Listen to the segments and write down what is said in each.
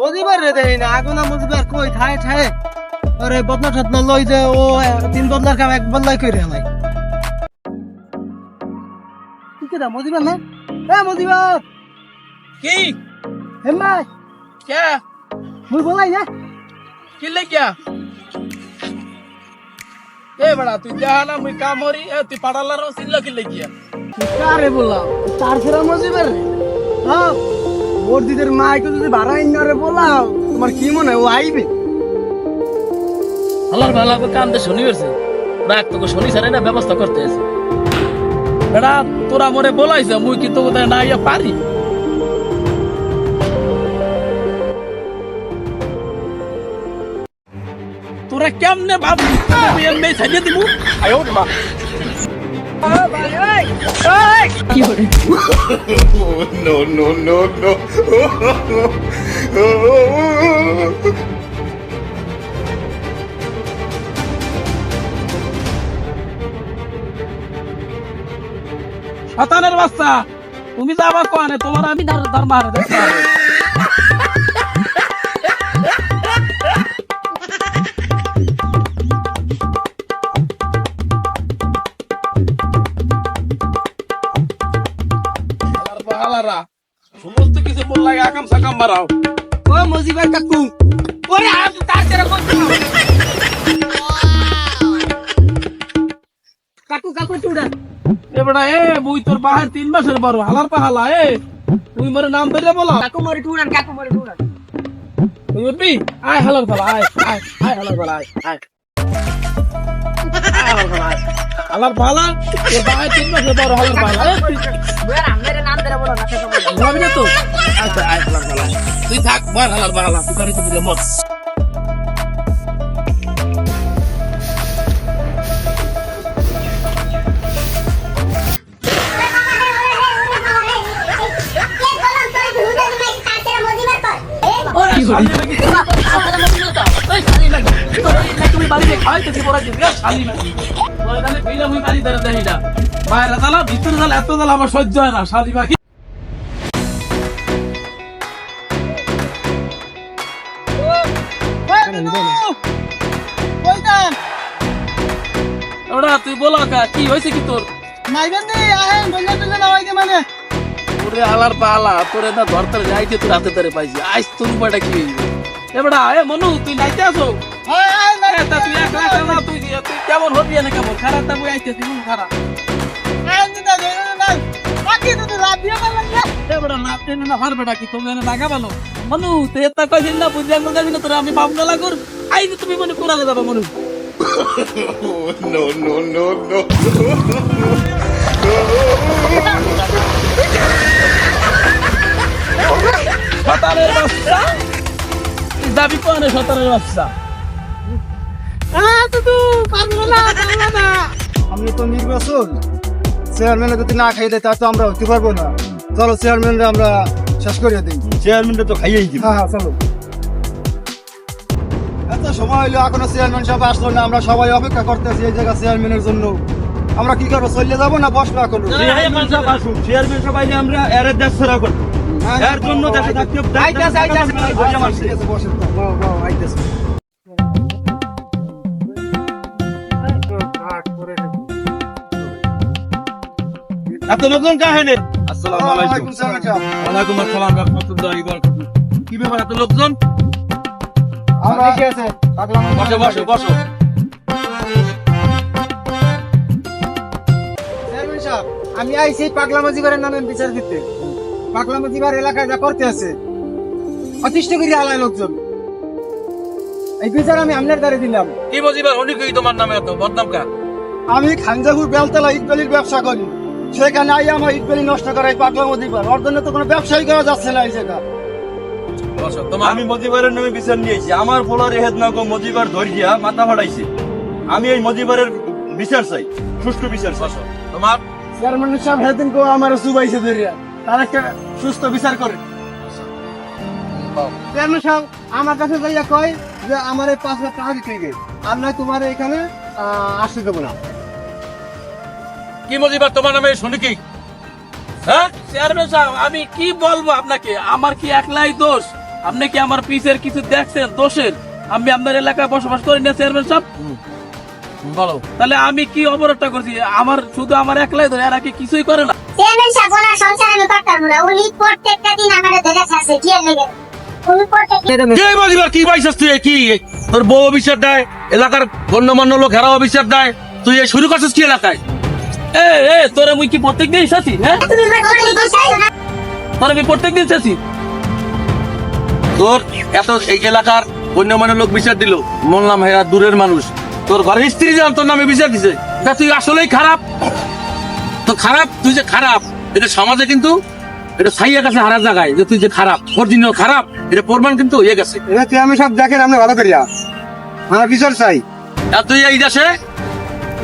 মজিবার রে দেই না আগুন মজিবার কই ঠায় ঠায়। আরে বদনা টদনা লই যে ও তিন বদলার কাম এক বদলাই কইরে আমায় কি কেডা মজিবার না? এ মজিবার কি? হেম্মাই কে? মুই বলাই না। কি লেগিয়া? এ বড়া তুই দেখা না মুই কামরি এ তুই পাড়ালার সিল্লা কি লেগিয়া? কারে বললাম? তার ফেরা মজিবার হ্যাঁ। ওর দিদের মাইকে যদি ভাড়া ইন্নারে বলাও তোমার কি মনে হয় ও আইবে? হালার ভালা করে কান্দে শুনি হয়েছে। রাখ তোকে শুনি সারে না ব্যবস্থা করতে আছে বেড়া তোরা মরে বলাইছে মুই কি কিন্তু কোথায় না ইয়া পারি? তোরা কেমনে ভাবলি? আমি এমনি ছাড়িয়ে দিব আয়ো মা no, no, no, no. শতানের বাচ্চা তুমি যাবা কোয়ানে তোমার আমি ধর ধর সমস্ত কিছু বললাই আকাম সাকাম মারাও ও মজিবার কাকু। ওরে আজ তার তেরা করতে কাকু কাকু চুড়া। এ বেটা এ মুই তোর বাহার তিন মাসের বড় হালার পা হালা এ। তুই মরে নাম ধরে বলা। কাকু মরে টুড়ান কাকু মরে টুড়ান তুই উঠবি আয় হালার পালা আয় আয় আয় হালার পালা আয় আয়। আয় হালার পালা আয়। হালার পালা তোর বাহার তিন মাসের বড় হালার পালা ঘুমাবি না তো? আচ্ছা। তুই থাক বার হালার পালা তুই গাড়িতে দিলে মত ভিতরে এত দালা আমার সহ্য হয় না শালি বাকি ওরা তুই বলো কা কি হয়েছে কি তোর? নাইবেন দি আহেন বন্ধা তুলে নামাইতে মানে। তোরে আলার পালা তোরে না ধরতে যাইতে তোর হাতে ধরে পাইছি। আজ তোর উপায়টা কি হইবে? এবড়া এ মনু তুই নাইতে আসো। না তুই না কেমন হবি না কেমন? খারাপ তা বই খারাপ। না বাকি তো রাত দিয়ে পারলাম না? না তেনে না হার বেটা কি তুমি লাগা ভালো। মনু তুই এত কইছিস না বুঝলি আমি তোরা বাপ লাগুর আই যে তুমি মনে কোরা যাবা Manu. No, no, no, no. শতানের বাচ্চা। আমি তো নির্বাচন। চেয়ারম্যান যদি না খাই দেয় তা তো আমরা হতে পারব না। চলো চেয়ারম্যানরা আমরা শেষ করে দিই। চেয়ারম্যানটা তো খাইয়েই দিব। হ্যাঁ হ্যাঁ চলো। এত সময় হইল এখনও চেয়ারম্যান সাহেব আসলো না আমরা সবাই অপেক্ষা করতেছি এই জায়গা চেয়ারম্যানের জন্য। আমরা কি করব চলে যাব না বসবো এখন? চেয়ারম্যান সাহেব আসুন চেয়ারম্যান সবাই আমরা এর দেশ ছাড়া করব। এর জন্য দেশে থাকতে আইতাছে, আইতাছে। তো। বাহ, বাহ, আইতাছে। এত লোকজন কাহেনে? আসসালামু আলাইকুম। ওয়ালাইকুম ওয়ালাইকুম আসসালাম রাহমাতুল্লাহি ওয়া বারাকাতুহু। কি ব্যাপার এত লোকজন? আমরা এসে আছে, পাগলাম। বসো বসো বসো। আমি আইছি পাগলা মাঝিবারের নামে বিচার দিতে। পাগলা মাঝিবার এলাকায় যা করতে আছে অতিষ্ঠ করি আলায় লোকজন। এই বিচার আমি আপনার দ্বারে দিলাম। কি বুঝিবার উনি কি তোমার নামে এত বদনাম কা আমি খানজাগুর বেলতলা ইটবেলির ব্যবসা করি। সেখানে আই আমার ইটবেলি নষ্ট করাই পাগলা মাঝিবার ওর জন্য তো কোনো ব্যবসায়ী করা যাচ্ছে না এই জায়গা। আমি মজিবারের নামে বিচার নিয়েছি। আমার পোলার এহেদ না গো মজিবার ধরিয়া মাথা ফাটাইছে। আমি এই মজিবারের বিচার চাই সুষ্ঠু বিচার চাই। তোমার চেয়ারম্যান সাহেব হেদিন কো আমার সুবাইছে ধরিয়া। তার একটা সুস্থ বিচার করে। চেয়ারম্যান সাহেব আমার কাছে যাইয়া কয় যে আমার এই পাঁচ লাখ টাকা দিতে আর নয় তোমার এখানে আহ, আসতে দেবো না। কি মজিবার তোমার নামে শুনি কি? হ্যাঁ? চেয়ারম্যান সাহেব আমি কি বলব আপনাকে? আমার কি একলাই দোষ? আপনি কি আমার পিসের কিছু দেখছেন দোষের? আমি আপনার এলাকায় বসবাস করি না চেয়ারম্যান সাহেব। বলো। তাহলে আমি কি অপরাধটা করছি? আমার শুধু আমার একলাই ধরে এরা কি কিছুই করে না? চেয়ারম্যান সাহেব ওনার সংসার আমি করতাম না। উনি প্রত্যেকটা দিন আমার ধরে খাচ্ছে কি আর লেগে পাইছিস তুই? কি? তোর বউ অফিসার দেয় এলাকার গণ্যমান্য লোক হেরা অফিসার দেয়। তুই শুরু করছিস কি এলাকায়? এ এ তোরে মুই কি প্রত্যেক দিন এসেছি হ্যাঁ? তোরে আমি প্রত্যেক দিন এসেছি তোর এত এই এলাকার গণ্যমান্য লোক বিচার দিল বললাম হেরা দূরের মানুষ। তোর ঘরের স্ত্রী যেন তোর নামে বিচার দিছে। তা তুই আসলেই খারাপ? তো খারাপ? তুই যে খারাপ এটা সমাজে কিন্তু এটা ছাইয়া গেছে হারা জায়গায় যে তুই যে খারাপ অরিজিনাল খারাপ এটা প্রমাণ কিন্তু হয়ে গেছে। চেয়ারম্যান সব দেখেন আপনি ভালো করিয়া। আমার বিচার চাই। তুই এই দেশে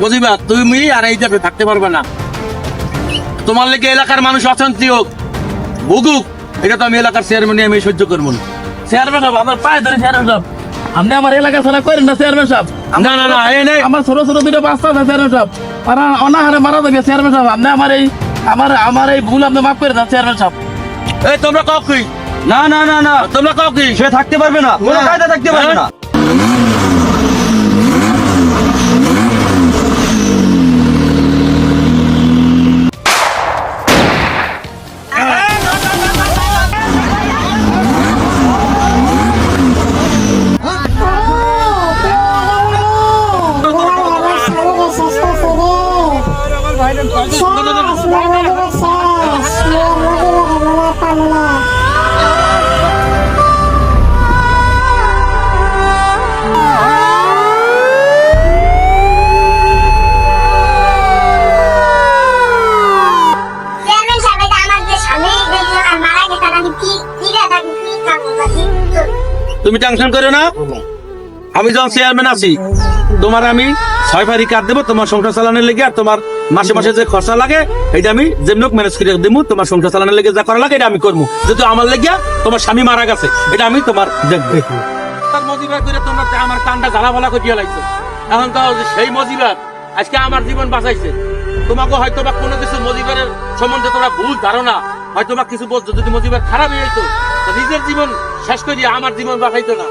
বুঝিবা তুমি আর এই দেশে থাকতে পারবে না। তোমার লেগে এলাকার মানুষ অশান্তি হোক ভুগুক এটা তো আমি এলাকার চেয়ারম্যান আমি সহ্য করব না। চেয়ারম্যান সাহেব আমার পায়ে ধরে চেয়ারম্যান সাহেব। আপনি আমার এলাকা ছাড়া করেন না চেয়ারম্যান সাহেব। না না না এই নেই। আমার ছোট ছোট দুটো বাচ্চা আছে চেয়ারম্যান সাহেব। আর অনাহারে মারা যাবে চেয়ারম্যান সাহেব। আপনি আমার এই আমার আমার এই ভুল আপনি মাফ করে দেন চেয়ারম্যান সাহেব। এই তোমরা কাউ কি না না না না তোমরা কাউ কি সে থাকতে পারবে না। কোনো কায়দা থাকতে পারবে না। তুমি টেনশন করো না? আমি যখন চেয়ারম্যান আছি, তোমার আমি ছয় ফারি কাট দেবো, তোমার সংসার চালানোর লেগে, আর তোমার মাসে মাসে যে খরচা লাগে এটা আমি যেমন ম্যানেজ করে দেবো, তোমার সংসার চালানোর লেগে যা করা লাগে, এটা আমি করব। যেহেতু আমার লেগে তোমার স্বামী মারা গেছে, এটা আমি তোমার দেখব। করে তোমরা আমার কানটা জ্বালা ভালা করিয়া লাগছে এখন তো সেই মজিবার, আজকে আমার জীবন বাঁচাইছে। তোমাকে হয়তো বা কোনো কিছু মজিবারের সম্বন্ধে তোমরা ভুল ধারণা হয়তো বা কিছু বলছো, যদি মজিবার খারাপ হয়ে যেত নিজের জীবন শেষ করি আমার জীবন বাঁচাইতো না।